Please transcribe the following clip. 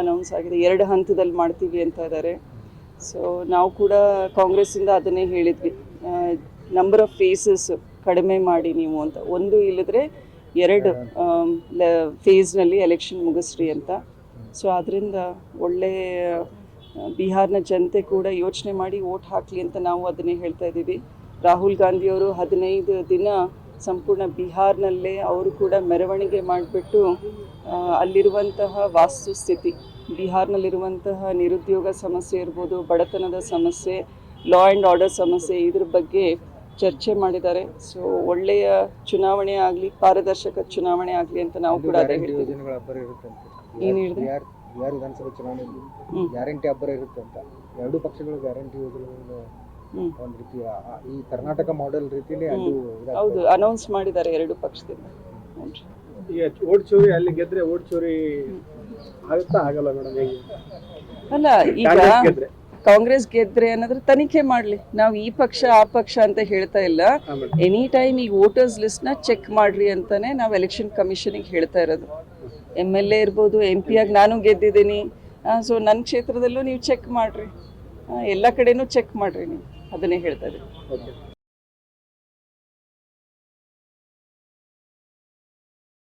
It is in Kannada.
ಅನೌನ್ಸ್ ಆಗಿದೆ. ಎರಡು ಹಂತದಲ್ಲಿ ಮಾಡ್ತೀವಿ ಅಂತ ಇದ್ದಾರೆ ಸೊ ನಾವು ಕೂಡ ಕಾಂಗ್ರೆಸ್ಸಿಂದ ಅದನ್ನೇ ಹೇಳಿದ್ವಿ. ನಂಬರ್ ಆಫ್ ಫೇಸಸ್ ಕಡಿಮೆ ಮಾಡಿ ನೀವು ಅಂತ. ಒಂದು ಇಲ್ಲದ್ರೆ ಎರಡು ಫೇಸ್ನಲ್ಲಿ ಎಲೆಕ್ಷನ್ ಮುಗಿಸ್ರಿ ಅಂತ. ಸೊ ಅದರಿಂದ ಒಳ್ಳೆ ಬಿಹಾರ್ನ ಜನತೆ ಕೂಡ ಯೋಚನೆ ಮಾಡಿ ಓಟ್ ಹಾಕಲಿ ಅಂತ ನಾವು ಅದನ್ನೇ ಹೇಳ್ತಾ ಇದ್ದೀವಿ. ರಾಹುಲ್ ಗಾಂಧಿಯವರು ಹದಿನೈದು ದಿನ ಸಂಪೂರ್ಣ ಬಿಹಾರ್ನಲ್ಲೇ ಅವರು ಕೂಡ ಮೆರವಣಿಗೆ ಮಾಡಿಬಿಟ್ಟು ಅಲ್ಲಿರುವಂತಹ ವಾಸ್ತುಸ್ಥಿತಿ ಬಿಹಾರ್ನಲ್ಲಿರುವಂತಹ ನಿರುದ್ಯೋಗ ಸಮಸ್ಯೆ ಇರ್ಬೋದು ಬಡತನದ ಸಮಸ್ಯೆ ಲಾ ಆ್ಯಂಡ್ ಆರ್ಡರ್ ಸಮಸ್ಯೆ ಇದ್ರ ಬಗ್ಗೆ ಚರ್ಚೆ ಮಾಡಿದ್ದಾರೆ. ಸೊ ಒಳ್ಳೆಯ ಚುನಾವಣೆ ಆಗಲಿ ಪಾರದರ್ಶಕ ಚುನಾವಣೆ ಆಗಲಿ ಅಂತ ನಾವು ಕೂಡ ಅದೇ ಏನು ವಿಧಾನಸಭೆ ಚುನಾವಣೆಯಲ್ಲಿ ಗ್ಯಾರಂಟಿ ಅಬ್ಬರ ಇರುತ್ತೆ ಅಂತ. ಎರಡು ಪಕ್ಷಗಳು ಗ್ಯಾರಂಟಿ ಯೋಜನೆಗಳನ್ನು. ಒಂದು ರೀತಿಯ ಆ- ಈ ಕರ್ನಾಟಕ ಮಾಡೆಲ್ ರೀತಿಯಲ್ಲಿ ಅದು ಹೌದು ಅನೌನ್ಸ್ ಮಾಡಿದ್ದಾರೆ ಎರಡು ಪಕ್ಷದಿಂದ. ಈಗ ಓಟ್ ಚೋರಿ ಅಲ್ಲಿ ಗೆದ್ರೆ ಓಟ್ ಚೋರಿ ಆಗುತ್ತಾ ಆಗಲ್ಲ ಮೇಡಮ್ ಹೇಗೆ? ಅಲ್ಲ ಈಗ ಕಾಂಗ್ರೆಸ್ ಗೆದ್ರೆ. ಅನ್ನೋದ್ರ ತನಿಖೆ ಮಾಡ್ಲಿ. ನಾವು ಈ ಪಕ್ಷ ಆ ಪಕ್ಷ ಅಂತ ಹೇಳ್ತಾ ಇಲ್ಲ. ಎನಿ ಟೈಮ್ ಈ ವೋಟರ್ಸ್ ಲಿಸ್ಟ್ನ ಚೆಕ್ ಮಾಡ್ರಿ ಅಂತಾನೆ ನಾವು ಎಲೆಕ್ಷನ್ ಕಮಿಷನಿಗೆ ಹೇಳ್ತಾ ಇರೋದು. ಎಂ ಎಲ್ ಎ ಇರ್ಬೋದು ಎಂ ಪಿ ಆಗಿ ನಾನು ಗೆದ್ದಿದ್ದೀನಿ. ಸೊ ನನ್ನ ಕ್ಷೇತ್ರದಲ್ಲೂ ನೀವು ಚೆಕ್ ಮಾಡ್ರಿ. ಎಲ್ಲ ಕಡೆನೂ ಚೆಕ್ ಮಾಡ್ರಿ ನೀವು. ಅದನ್ನೇ ಹೇಳ್ತಾ ಇದ್ದೀನಿ.